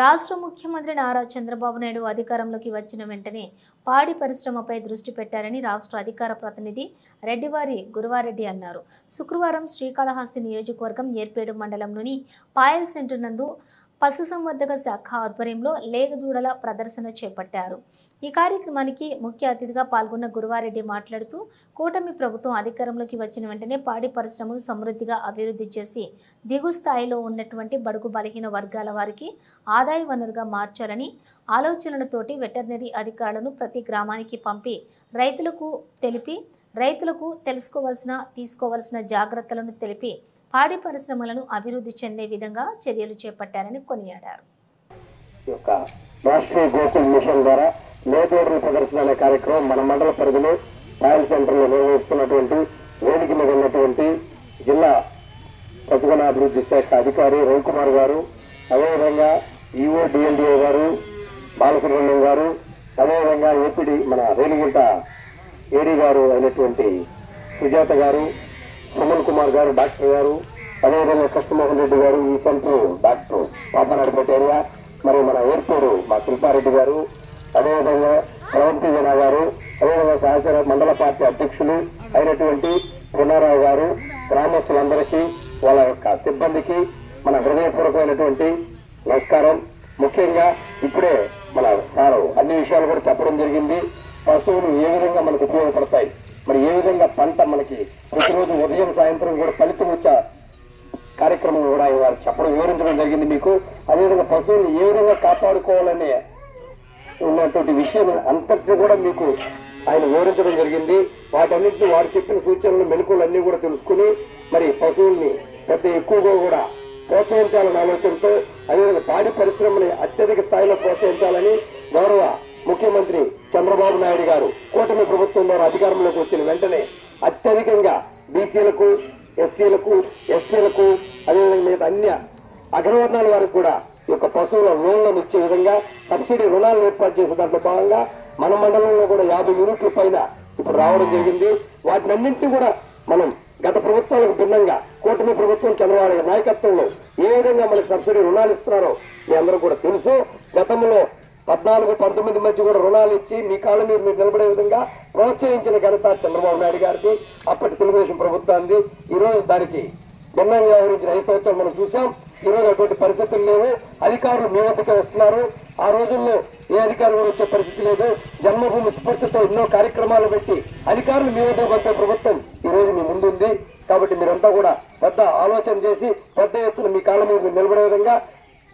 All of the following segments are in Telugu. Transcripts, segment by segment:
రాష్ట్ర ముఖ్యమంత్రి నారా చంద్రబాబు నాయుడు అధికారంలోకి వచ్చిన వెంటనే పాడి పరిశ్రమపై దృష్టి పెట్టారని రాష్ట్ర అధికార ప్రతినిధి రెడ్డివారి గురువారెడ్డి అన్నారు. శుక్రవారం శ్రీకాళహస్తి నియోజకవర్గం ఏర్పేడు మండలంలోని పాయల్ సెంటర్ నందు పశుసంవర్ధక శాఖ ఆధ్వర్యంలో లేగదూడల ప్రదర్శన చేపట్టారు. ఈ కార్యక్రమానికి ముఖ్య అతిథిగా పాల్గొన్న గురువారెడ్డి మాట్లాడుతూ కూటమి ప్రభుత్వం అధికారంలోకి వచ్చిన వెంటనే పాడి పరిశ్రమను సమృద్ధిగా అభివృద్ధి చేసి దిగు స్థాయిలో ఉన్నటువంటి బడుగు బలహీన వర్గాల వారికి ఆదాయ వనరుగా మార్చాలని ఆలోచనలతోటి వెటర్నరీ అధికారులను ప్రతి గ్రామానికి పంపి రైతులకు తెలిపి రైతులకు తెలుసుకోవాల్సిన తీసుకోవాల్సిన జాగ్రత్తలను తెలిపి పాడి పరిశ్రమలను అభివృద్ధి చెందే విధంగా చర్యలు చేపట్టారని కొనియాడారు. ఈ యొక్క రాష్ట్రీయ గోకుల్ మిషన్ ద్వారా మేదోడల ప్రదర్శన అనే కార్యక్రమం మన మండల పరిధిలో రాయల్ సెంటర్లో నిర్వహిస్తున్నటువంటి వేదిక మీద ఉన్నటువంటి జిల్లా పశుగణ అభివృద్ధి శాఖ అధికారి రవికుమార్ గారు అదేవిధంగా ఈఓ డిఎల్డిఓ గారు బాలసుబ్రహ్మణ్యం గారు అదేవిధంగా ఏపీడి మన రేణిగుంట ఏడీ గారు అయినటువంటి సుజాత గారు సుమన్ కుమార్ గారు డాక్టర్ గారు అదేవిధంగా కృష్ణమోహన్ రెడ్డి గారు ఈ సెంటర్ డాక్టర్ పాపనాడుపేట ఏరియా మరి మన ఏర్పూరు మా శిల్పారెడ్డి గారు అదేవిధంగా ప్రవంతి జన గారు అదేవిధంగా సహచర మండల పార్టీ అధ్యక్షులు అయినటువంటి పునారావు గారు గ్రామస్తులందరికీ వాళ్ళ యొక్క సిబ్బందికి మన హృదయపూర్వకమైనటువంటి నమస్కారం. ముఖ్యంగా ఇప్పుడే మన సారు అన్ని విషయాలు కూడా చెప్పడం జరిగింది. పశువులు ఏ విధంగా మనకు ఉపయోగపడతాయి? మరి ఏ విధంగా పంట మనకి ప్రతిరోజు ఉదయం సాయంత్రం కూడా ఫలితం వచ్చే కార్యక్రమం కూడా వారు చెప్పడం వివరించడం జరిగింది మీకు. అదేవిధంగా పశువుల్ని ఏ విధంగా కాపాడుకోవాలనే ఉన్నటువంటి విషయం అంతటిని కూడా మీకు ఆయన వివరించడం జరిగింది. వాటన్నింటిని వారు చెప్పిన సూచనలు మెలకులు అన్నీ కూడా తెలుసుకుని మరి పశువుల్ని పెద్ద ఎక్కువగా కూడా ప్రోత్సహించాలనే ఆలోచనతో అదేవిధంగా పాడి పరిశ్రమని అత్యధిక స్థాయిలో ప్రోత్సహించాలని గౌరవ ముఖ్యమంత్రి చంద్రబాబు నాయుడు గారు కూటమి ప్రభుత్వం ద్వారా అధికారంలోకి వచ్చిన వెంటనే అత్యధికంగా బీసీలకు ఎస్సీలకు ఎస్టీలకు అదేవిధంగా అన్య అగ్రవర్ణాల వారికి కూడా ఈ యొక్క పశువుల లోన్లను ఇచ్చే విధంగా సబ్సిడీ రుణాలను ఏర్పాటు చేసే దాంట్లో భాగంగా మన మండలంలో కూడా యాభై యూనిట్ల పైన ఇప్పుడు రావడం జరిగింది. వాటినన్నింటినీ కూడా మనం గత ప్రభుత్వాలకు భిన్నంగా కూటమి ప్రభుత్వం చంద్రబాబు నాయకత్వంలో ఏ విధంగా మనకు సబ్సిడీ రుణాలు ఇస్తున్నారో మీ అందరూ కూడా తెలుసు. గతంలో పద్నాలుగు పంతొమ్మిది మధ్య కూడా రుణాలు ఇచ్చి మీ కాళ్ళ మీద మీరు నిలబడే విధంగా ప్రోత్సహించిన ఘనత చంద్రబాబు నాయుడు గారికి అప్పటి తెలుగుదేశం ప్రభుత్వాన్ని ఈరోజు దానికి భిన్నంగా వ్యవహరించిన ఐదు సంవత్సరాలు మనం చూసాం ఈరోజు అటువంటి పరిస్థితులు లేవు. అధికారులు మీ వద్దకే వస్తున్నారు. ఆ రోజుల్లో ఏ అధికారులు కూడా వచ్చే పరిస్థితి లేదు. జన్మభూమి స్ఫూర్తితో ఎన్నో కార్యక్రమాలు పెట్టి అధికారులు మీ వద్ద పంపే ప్రభుత్వం ఈ రోజు మీ ముందుంది. కాబట్టి మీరంతా కూడా పెద్ద ఆలోచన చేసి పెద్ద ఎత్తున మీ కాళ్ళ మీద మీరు నిలబడే విధంగా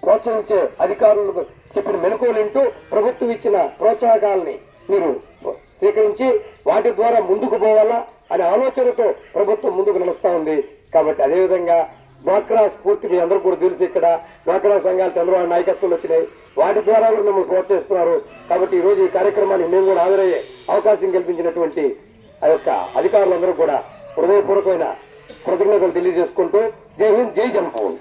ప్రోత్సహించే అధికారులకు చెప్పిన మెలకువలు వింటూ ప్రభుత్వం ఇచ్చిన ప్రోత్సాహకాలని మీరు స్వీకరించి వాటి ద్వారా ముందుకు పోవాలా అనే ఆలోచనతో ప్రభుత్వం ముందుకు నడుస్తూ ఉంది. కాబట్టి అదేవిధంగా డ్వాక్రా స్ఫూర్తి మీ అందరూ కూడా తెలుసు ఇక్కడ. డ్వాక్రా సంఘాలు చంద్రబాబు నాయకత్వంలో వచ్చినాయి. వాటి ద్వారా కూడా మిమ్మల్ని ప్రోత్సహిస్తున్నారు కాబట్టి ఈ రోజు ఈ కార్యక్రమానికి మేము కూడా హాజరయ్యే అవకాశం కల్పించినటువంటి ఆ యొక్క అధికారులందరూ కూడా హృదయపూర్వకమైన కృతజ్ఞతలు తెలియజేసుకుంటూ జై హింద్ జై జంపూర్.